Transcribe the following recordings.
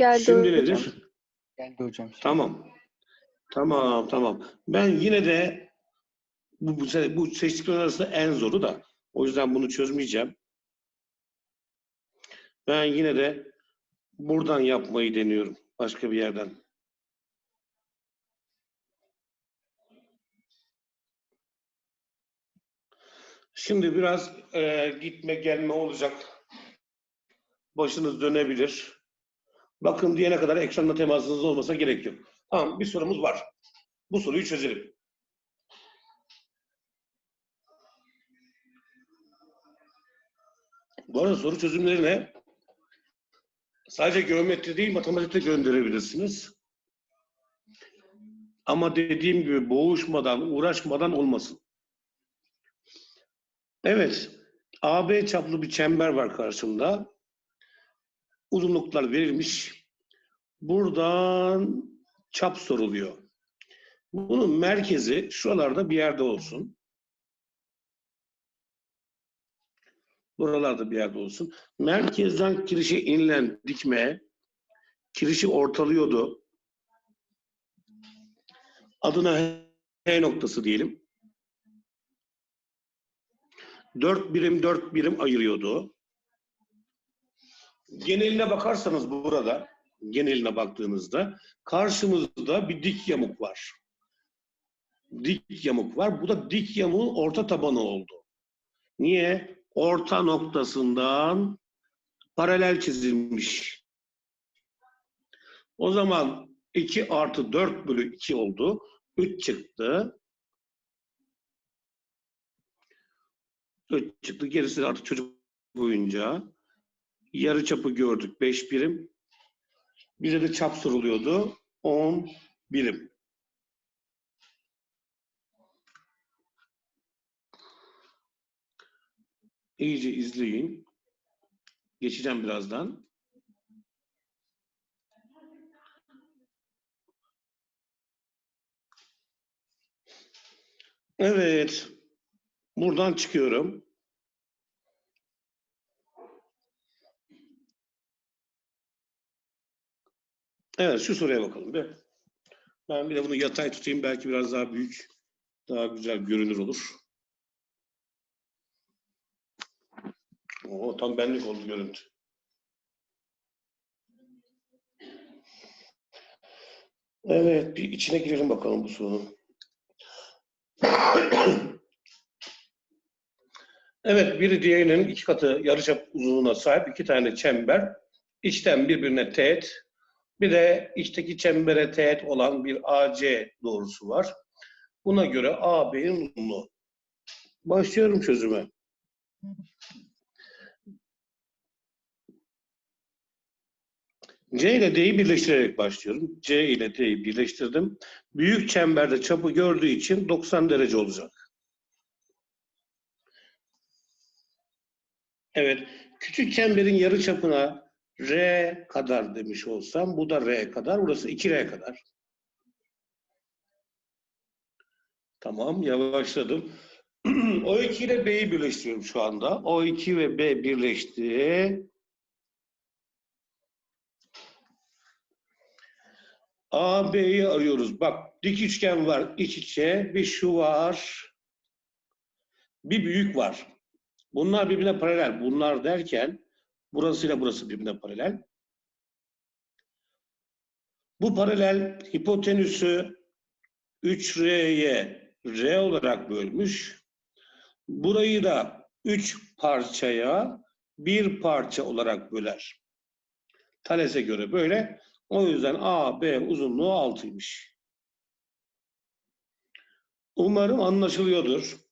geldi Şimdi hocam. nedir? Geldi hocam. şimdi. Tamam. Tamam, tamam. Ben yine de bu, bu, bu seçtikler arasında en zoru da. O yüzden bunu çözmeyeceğim. Ben yine de buradan yapmayı deniyorum. Başka bir yerden. Şimdi biraz e, gitme gelme olacak. Başınız dönebilir. Bakın diyene kadar ekranla temasınız olmasa gerek yok. Tamam bir sorumuz var. Bu soruyu çözelim. Bu arada soru çözümlerine sadece geometri değil matematikte gönderebilirsiniz. Ama dediğim gibi boğuşmadan, uğraşmadan olmasın. Evet. AB çaplı bir çember var karşımda. Uzunluklar verilmiş. Buradan çap soruluyor. Bunun merkezi şuralarda bir yerde olsun. Buralarda bir yerde olsun. Merkezden kirişe inilen dikme, kirişi ortalıyordu. Adına H noktası diyelim. Dört birim dört birim ayırıyordu. Geneline bakarsanız burada, geneline baktığınızda karşımızda bir dik yamuk var. Dik yamuk var. Bu da dik yamuğun orta tabanı oldu. Niye? Orta noktasından paralel çizilmiş. O zaman 2 artı 4 bölü 2 oldu. 3 çıktı. 3 çıktı. Gerisi artık çocuk boyunca. Yarı çapı gördük 5 birim. Bize de çap soruluyordu. 10 birim. İyice izleyin. Geçeceğim birazdan. Evet. Buradan çıkıyorum. Evet şu soruya bakalım bir. Ben bir de bunu yatay tutayım belki biraz daha büyük, daha güzel görünür olur. Oo, tam benlik oldu görüntü. Evet bir içine girelim bakalım bu sorunun. Evet, biri diğerinin iki katı yarıçap uzunluğuna sahip iki tane çember. İçten birbirine teğet. Bir de içteki çembere teğet olan bir AC doğrusu var. Buna göre AB'nin uzunluğu. Başlıyorum çözüme. C ile D'yi birleştirerek başlıyorum. C ile D'yi birleştirdim. Büyük çemberde çapı gördüğü için 90 derece olacak. Evet. Küçük çemberin yarı çapına R kadar demiş olsam bu da R kadar. Burası 2R kadar. Tamam yavaşladım. O2 ile B'yi birleştiriyorum şu anda. O2 ve B birleşti. A, B'yi arıyoruz. Bak dik üçgen var iç içe. Bir şu var. Bir büyük var. Bunlar birbirine paralel. Bunlar derken burasıyla burası birbirine paralel. Bu paralel hipotenüsü 3R'ye R olarak bölmüş. Burayı da 3 parçaya bir parça olarak böler. Thales'e göre böyle. O yüzden AB uzunluğu 6'ymış. Umarım anlaşılıyordur.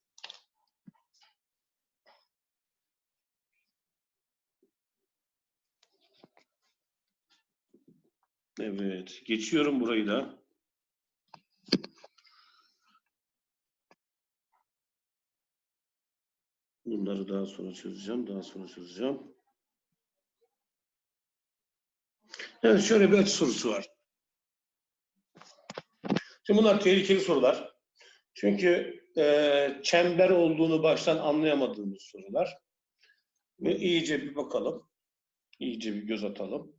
Evet, geçiyorum burayı da. Bunları daha sonra çözeceğim, daha sonra çözeceğim. Evet, şöyle bir açı sorusu var. Şimdi bunlar tehlikeli sorular. Çünkü e, çember olduğunu baştan anlayamadığımız sorular. Ve iyice bir bakalım. İyice bir göz atalım.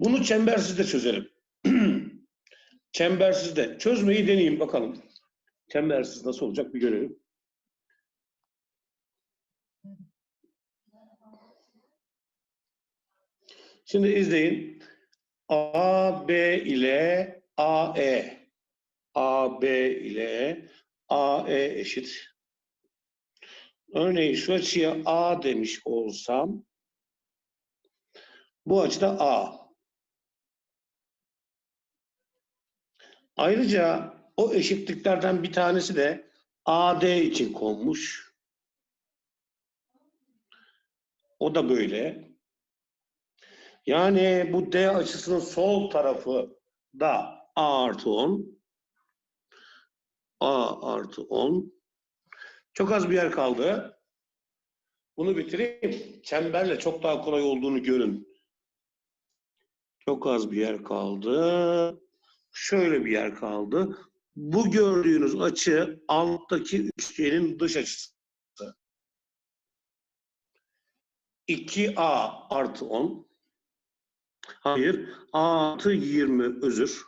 Bunu çembersiz de çözelim. çembersiz de. Çözmeyi deneyeyim bakalım. Çembersiz nasıl olacak bir görelim. Şimdi izleyin. A, B ile AE. A, B ile AE eşit. Örneğin şu açıya A demiş olsam bu açıda A. Ayrıca o eşitliklerden bir tanesi de AD için konmuş. O da böyle. Yani bu D açısının sol tarafı da A artı 10. A artı 10. Çok az bir yer kaldı. Bunu bitireyim. Çemberle çok daha kolay olduğunu görün. Çok az bir yer kaldı. Şöyle bir yer kaldı. Bu gördüğünüz açı alttaki üçgenin dış açısı. 2A artı 10. Hayır. A artı 20 özür.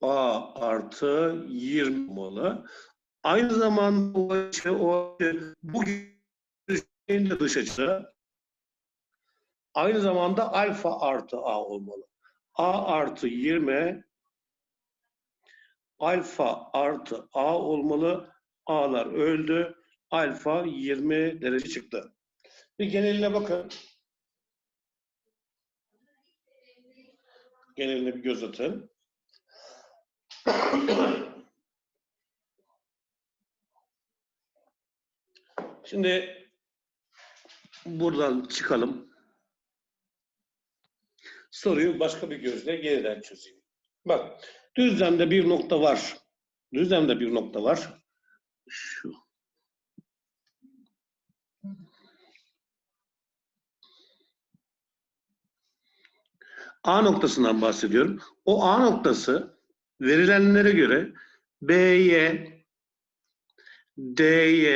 A artı 20 olmalı. Aynı zamanda o açı, o açı, bu üçgenin de dış açısı aynı zamanda alfa artı A olmalı. A artı 20 alfa artı A olmalı. A'lar öldü. Alfa 20 derece çıktı. Bir geneline bakın. Geneline bir göz atın. Şimdi buradan çıkalım. Soruyu başka bir gözle yeniden çözeyim. Bak, düzlemde bir nokta var. Düzlemde bir nokta var. Şu. A noktasından bahsediyorum. O A noktası verilenlere göre BY, DY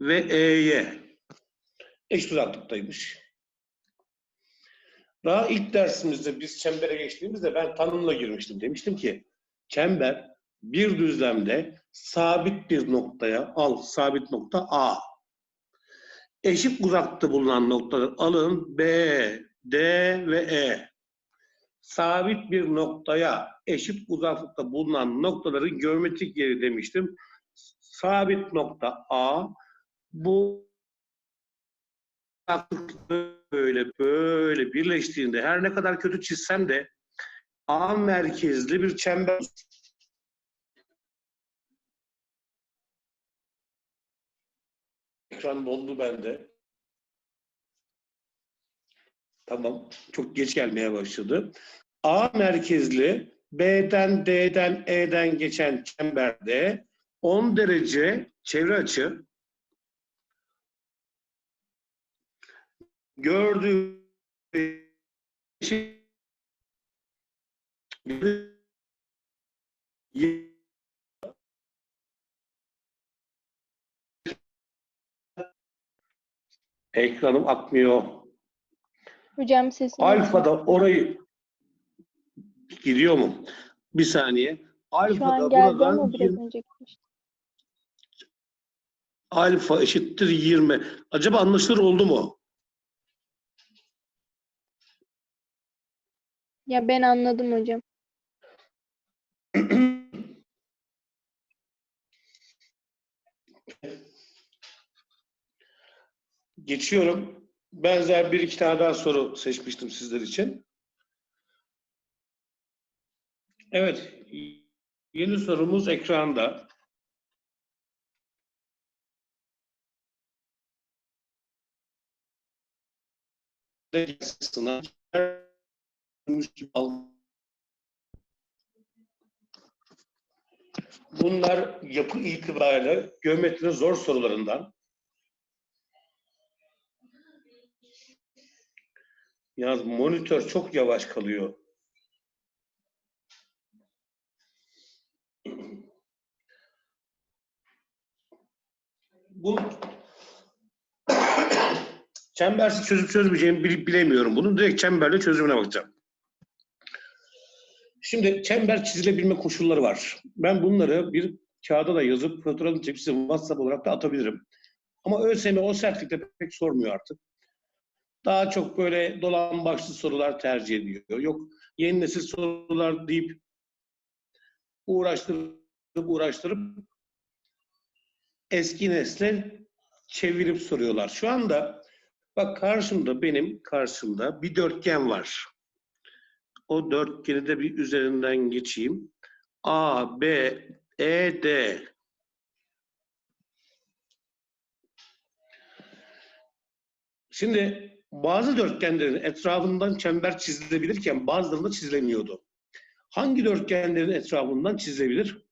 ve EY eşit uzaklıktaymış. Daha ilk dersimizde biz çembere geçtiğimizde ben tanımla girmiştim. Demiştim ki çember bir düzlemde sabit bir noktaya al sabit nokta A. Eşit uzakta bulunan noktalar alın B, D ve E. Sabit bir noktaya eşit uzaklıkta bulunan noktaların geometrik yeri demiştim. Sabit nokta A bu böyle böyle birleştiğinde her ne kadar kötü çizsem de A merkezli bir çember ekran dondu bende. Tamam. Çok geç gelmeye başladı. A merkezli B'den, D'den, E'den geçen çemberde 10 derece çevre açı gördüğü ekranım akmıyor. Hocam sesim. Alfa'da orayı gidiyor mu? Bir saniye. Şu Alfa'da buradan ama biraz 20 önce gitmişti. alfa eşittir 20. Acaba anlaşılır oldu mu? Ya ben anladım hocam. Geçiyorum. Benzer bir iki tane daha soru seçmiştim sizler için. Evet. Yeni sorumuz ekranda. Sınav Bunlar yapı itibariyle geometrinin zor sorularından. Yalnız monitör çok yavaş kalıyor. Bu Çembersiz çözüp çözmeyeceğimi bil- bilemiyorum. Bunun direkt çemberle çözümüne bakacağım. Şimdi çember çizilebilme koşulları var. Ben bunları bir kağıda da yazıp fotoğrafını çekip size WhatsApp olarak da atabilirim. Ama ÖSYM o sertlikte pek sormuyor artık. Daha çok böyle dolan başlı sorular tercih ediyor. Yok yeni nesil sorular deyip uğraştırıp uğraştırıp eski nesle çevirip soruyorlar. Şu anda bak karşımda benim karşımda bir dörtgen var. O dörtgeni de bir üzerinden geçeyim. A, B, E, D. Şimdi bazı dörtgenlerin etrafından çember çizilebilirken bazılarında çizilemiyordu. Hangi dörtgenlerin etrafından çizilebilir?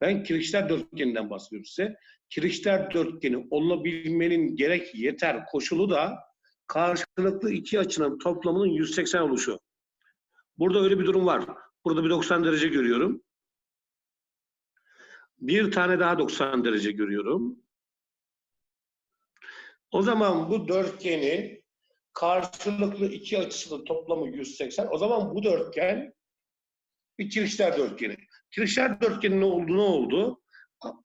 Ben kirişler dörtgeninden bahsediyorum size. Kirişler dörtgeni olabilmenin gerek yeter koşulu da karşılıklı iki açının toplamının 180 oluşu. Burada öyle bir durum var. Burada bir 90 derece görüyorum. Bir tane daha 90 derece görüyorum. O zaman bu dörtgenin karşılıklı iki açısının toplamı 180. O zaman bu dörtgen bir kirişler dörtgeni. Kirişler dörtgeni ne oldu? Ne oldu?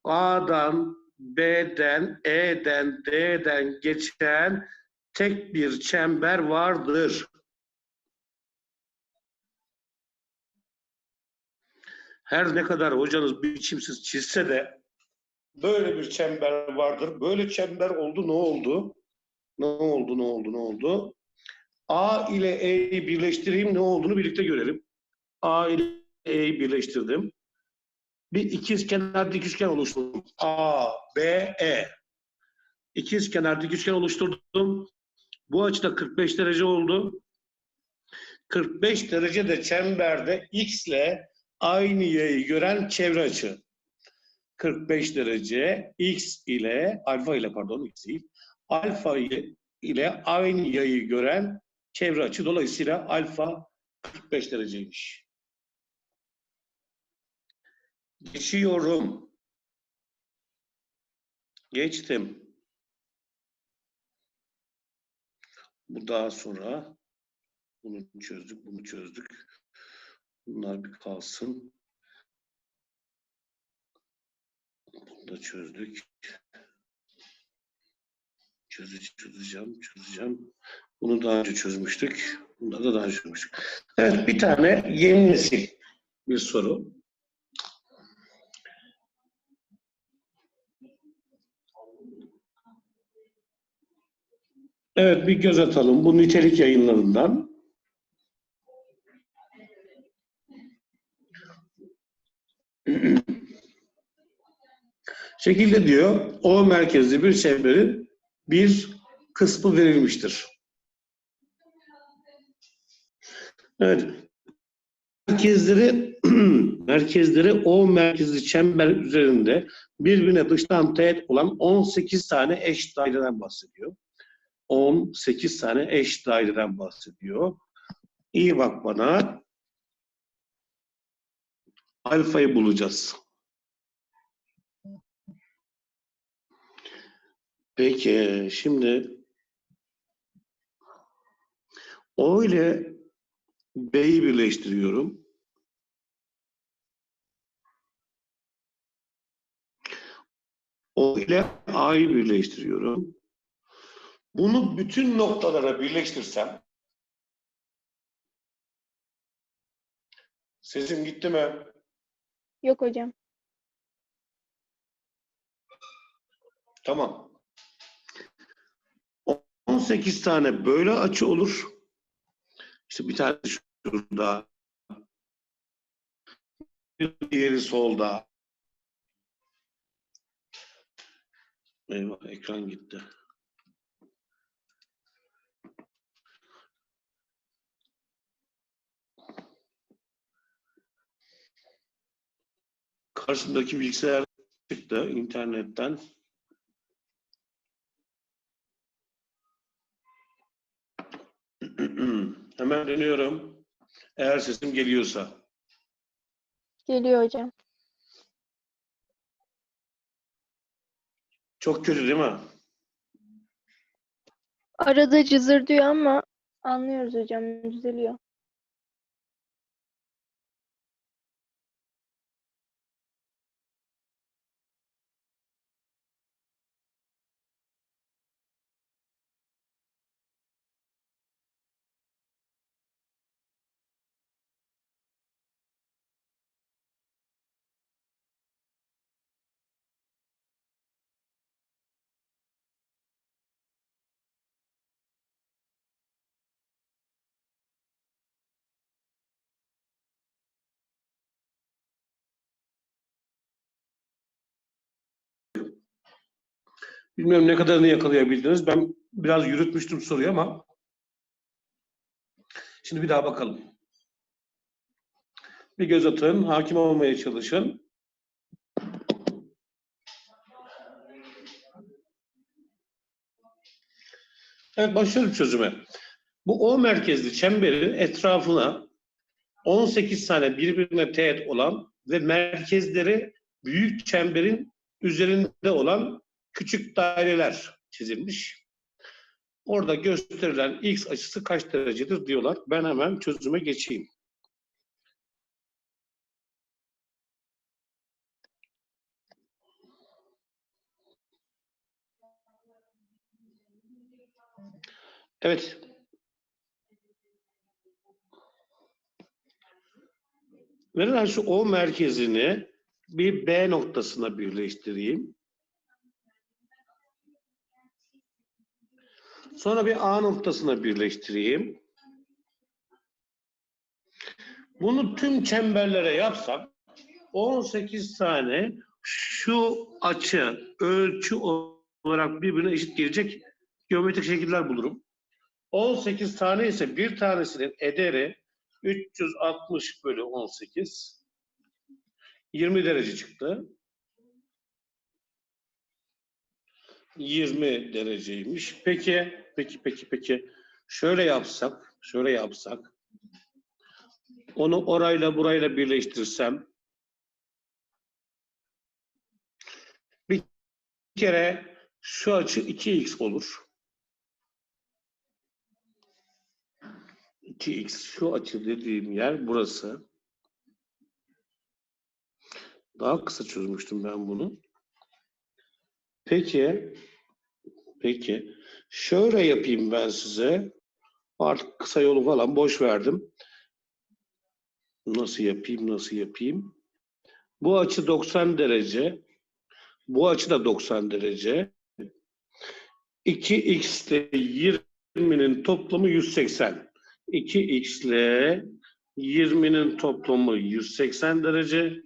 A'dan, B'den, E'den, D'den geçen tek bir çember vardır. Her ne kadar hocanız biçimsiz çizse de böyle bir çember vardır. Böyle çember oldu ne oldu? Ne oldu, ne oldu, ne oldu? A ile E'yi birleştireyim ne olduğunu birlikte görelim. A ile E'yi birleştirdim. Bir ikiz kenar dik üçgen oluşturdum. A, B, E. İkiz kenar dik üçgen oluşturdum. Bu açıda 45 derece oldu. 45 derece de çemberde X ile aynı yayı gören çevre açı. 45 derece X ile alfa ile pardon X değil. Alfa ile, aynı yayı gören çevre açı. Dolayısıyla alfa 45 dereceymiş. Geçiyorum. Geçtim. Bu daha sonra bunu çözdük, bunu çözdük. Bunlar bir kalsın. Bunu da çözdük. Çözeceğim, çözeceğim, çözeceğim. Bunu daha önce çözmüştük. Bunu da daha önce çözmüştük. Evet, bir tane yeni nesil bir soru. Evet, bir göz atalım. Bu nitelik yayınlarından. Şekilde diyor, O merkezli bir çemberin bir kısmı verilmiştir. Evet. Merkezleri merkezleri O merkezli çember üzerinde birbirine dıştan teğet olan 18 tane eş daireden bahsediyor. 18 tane eş daireden bahsediyor. İyi bak bana. Alfayı bulacağız. Peki şimdi O ile B'yi birleştiriyorum. O ile A'yı birleştiriyorum. Bunu bütün noktalara birleştirsem sesim gitti mi? Yok hocam. Tamam. 18 tane böyle açı olur. İşte bir tane şurada. Diğeri solda. Eyvah ekran gitti. Karşımdaki bilgisayar çıktı internetten. Hemen dönüyorum. Eğer sesim geliyorsa. Geliyor hocam. Çok kötü değil mi? Arada cızır diyor ama anlıyoruz hocam. Düzeliyor. Bilmiyorum ne kadarını yakalayabildiniz. Ben biraz yürütmüştüm soruyu ama şimdi bir daha bakalım. Bir göz atın, hakim olmaya çalışın. Evet, başlıyorum çözüme. Bu O merkezli çemberin etrafına 18 tane birbirine teğet olan ve merkezleri büyük çemberin üzerinde olan küçük daireler çizilmiş. Orada gösterilen x açısı kaç derecedir diyorlar. Ben hemen çözüme geçeyim. Evet. Verilen şu O merkezini bir B noktasına birleştireyim. Sonra bir A noktasına birleştireyim. Bunu tüm çemberlere yapsam 18 tane şu açı ölçü olarak birbirine eşit gelecek geometrik şekiller bulurum. 18 tane ise bir tanesinin ederi 360 bölü 18 20 derece çıktı. 20 dereceymiş. Peki, peki, peki, peki. Şöyle yapsak, şöyle yapsak. Onu orayla burayla birleştirsem. Bir kere şu açı 2x olur. 2x şu açı dediğim yer burası. Daha kısa çözmüştüm ben bunu. Peki, peki. Şöyle yapayım ben size. Artık kısa yolu falan boş verdim. Nasıl yapayım, nasıl yapayım? Bu açı 90 derece. Bu açı da 90 derece. 2x ile 20'nin toplamı 180. 2x ile 20'nin toplamı 180 derece.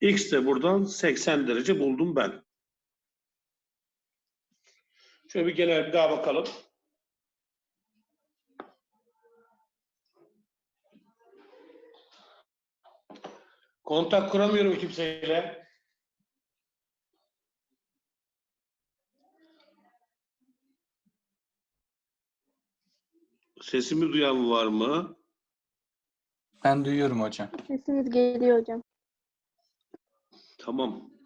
X de buradan 80 derece buldum ben. Şöyle bir genel bir daha bakalım. Kontak kuramıyorum kimseyle. Sesimi duyan var mı? Ben duyuyorum hocam. Sesiniz geliyor hocam. Tamam.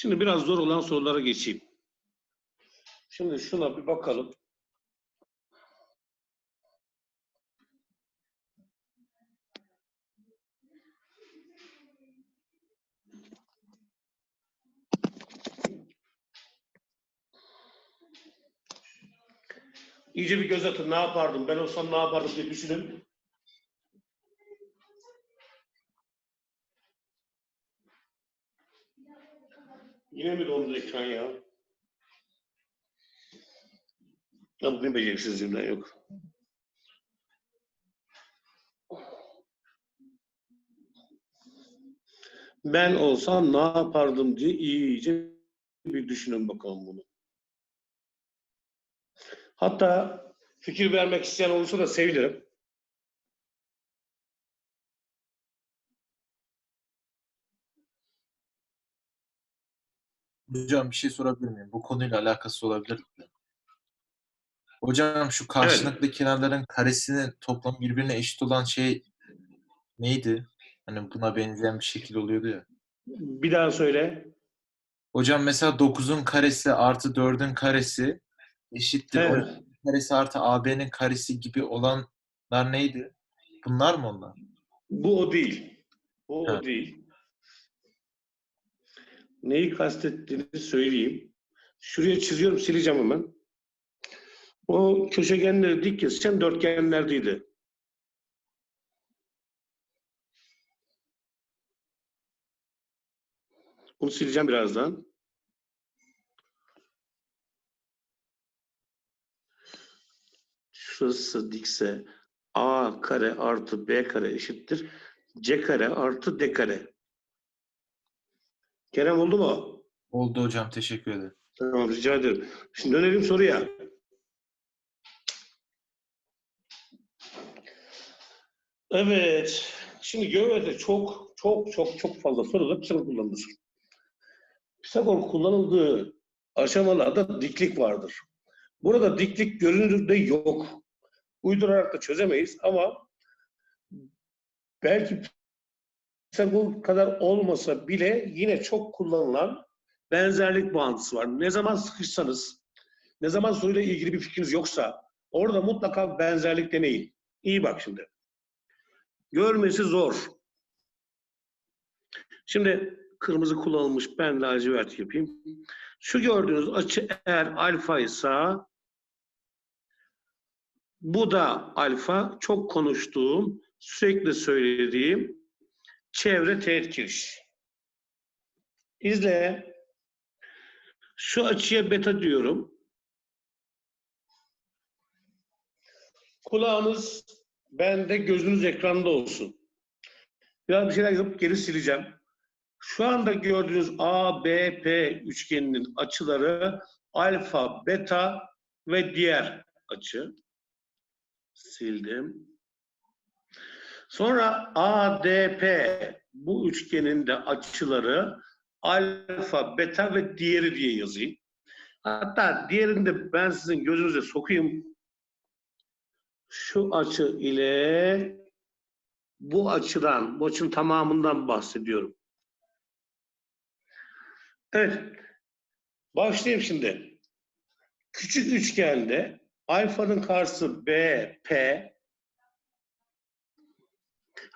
Şimdi biraz zor olan sorulara geçeyim. Şimdi şuna bir bakalım. İyice bir göz atın. Ne yapardım? Ben olsam ne yapardım diye düşünün. Yine mi dondu ekran ya? Ya bugün beceriksizliğimden yok. Ben olsam ne yapardım diye iyice bir düşünün bakalım bunu. Hatta fikir vermek isteyen olursa da sevinirim. Hocam bir şey sorabilir miyim? Bu konuyla alakası olabilir mi? Hocam şu karşılıklı kenarların karesinin toplamı birbirine eşit olan şey neydi? Hani buna benzeyen bir şekil oluyordu ya. Bir daha söyle. Hocam mesela 9'un karesi artı 4'ün karesi eşittir. Evet. 12'nin karesi artı AB'nin karesi gibi olanlar neydi? Bunlar mı onlar? Bu o değil. Bu o Evet. değil. Neyi kastettiğini söyleyeyim. Şuraya çiziyorum, sileceğim hemen. O köşegenleri dik kesişen dörtgenlerdeydi. Bunu sileceğim birazdan. Şurası dikse a kare artı b kare eşittir. c kare artı d kare. Kerem oldu mu? Oldu hocam teşekkür ederim. Tamam rica ederim. Şimdi dönelim soruya. Evet. Şimdi geometride çok çok çok çok fazla soruda Pisagor kullanılır. Pisagor kullanıldığı aşamalarda diklik vardır. Burada diklik görünürde yok. Uydurarak da çözemeyiz ama belki Pisagor kadar olmasa bile yine çok kullanılan benzerlik bağıntısı var. Ne zaman sıkışsanız, ne zaman soruyla ilgili bir fikriniz yoksa orada mutlaka benzerlik deneyin. İyi bak şimdi. Görmesi zor. Şimdi kırmızı kullanılmış ben lacivert yapayım. Şu gördüğünüz açı eğer alfa ise bu da alfa çok konuştuğum, sürekli söylediğim çevre teğet giriş. İzle. Şu açıya beta diyorum. Kulağınız bende, gözünüz ekranda olsun. Biraz bir şeyler yazıp geri sileceğim. Şu anda gördüğünüz ABP üçgeninin açıları alfa, beta ve diğer açı. Sildim. Sonra ADP bu üçgenin de açıları alfa, beta ve diğeri diye yazayım. Hatta diğerini de ben sizin gözünüze sokayım. Şu açı ile bu açıdan, bu açının tamamından bahsediyorum. Evet. Başlayayım şimdi. Küçük üçgende alfanın karşısı BP.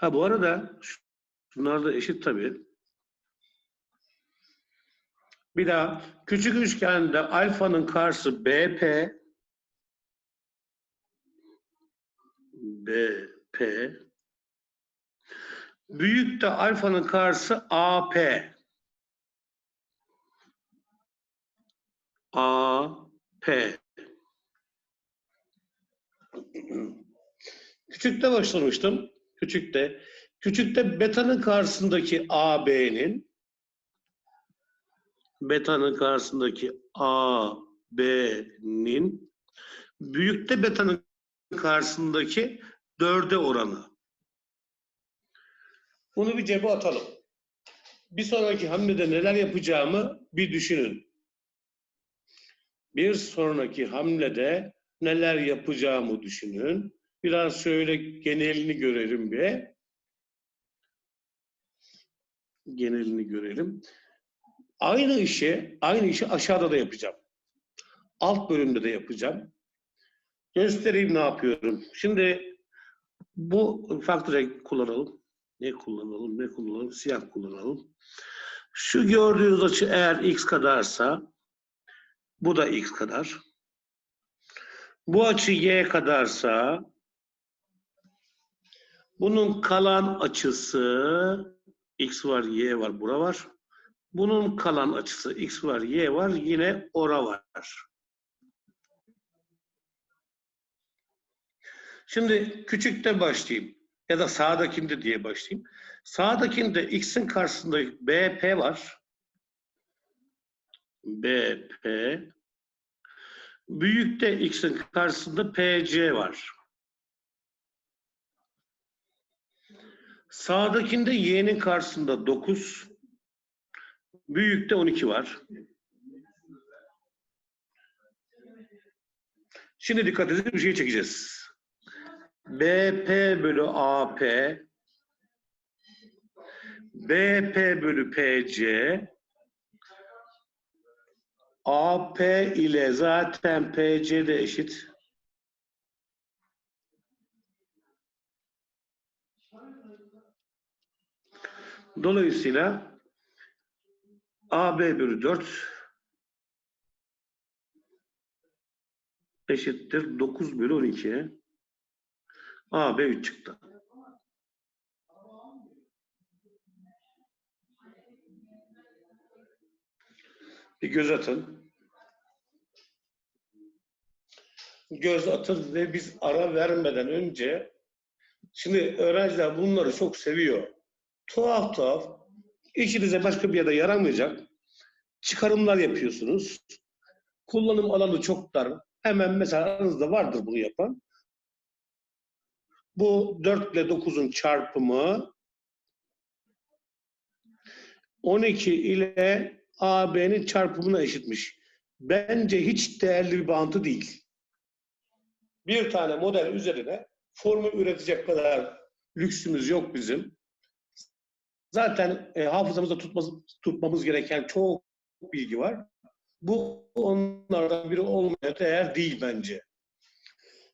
Ha bu arada şunlar da eşit tabii. Bir daha küçük üçgende alfanın karşısı BP BP büyük de alfanın karşısı AP AP Küçükte başlamıştım. Küçükte. Küçükte beta'nın karşısındaki AB'nin beta'nın karşısındaki AB'nin büyükte beta'nın karşısındaki dörde oranı. Bunu bir cebe atalım. Bir sonraki hamlede neler yapacağımı bir düşünün. Bir sonraki hamlede neler yapacağımı düşünün. Biraz şöyle genelini görelim bir. Genelini görelim. Aynı işi, aynı işi aşağıda da yapacağım. Alt bölümde de yapacağım. Göstereyim ne yapıyorum. Şimdi bu farklı kullanalım. Ne kullanalım, ne kullanalım? Siyah kullanalım. Şu gördüğünüz açı eğer x kadarsa bu da x kadar. Bu açı y kadarsa bunun kalan açısı x var, y var, bura var. Bunun kalan açısı x var, y var, yine ora var. Şimdi küçükte başlayayım ya da sağdakinde diye başlayayım. Sağdakinde x'in karşısında BP var. BP. Büyükte x'in karşısında PC var. Sağdakinde y'nin karşısında 9. Büyükte 12 var. Şimdi dikkat edin bir şey çekeceğiz. BP bölü AP BP bölü PC AP ile zaten PC de eşit. Dolayısıyla AB bölü 4 eşittir 9 bölü 12. AB 3 çıktı. Bir göz atın. Göz atın ve biz ara vermeden önce şimdi öğrenciler bunları çok seviyor. Tuhaf tuhaf işinize başka bir yerde yaramayacak çıkarımlar yapıyorsunuz. Kullanım alanı çok dar. Hemen mesela aranızda vardır bunu yapan. Bu 4 ile 9'un çarpımı 12 ile AB'nin çarpımına eşitmiş. Bence hiç değerli bir bağıntı değil. Bir tane model üzerine formül üretecek kadar lüksümüz yok bizim. Zaten e, hafızamızda tutmamız, tutmamız gereken çok bilgi var. Bu onlardan biri olmaya değer değil bence.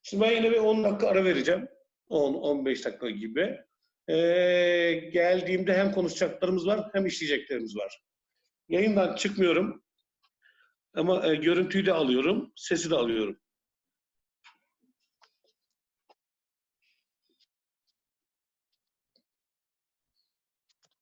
Şimdi ben yine bir 10 dakika ara vereceğim. 10-15 dakika gibi. Ee, geldiğimde hem konuşacaklarımız var hem işleyeceklerimiz var. Yayından çıkmıyorum. Ama e, görüntüyü de alıyorum, sesi de alıyorum.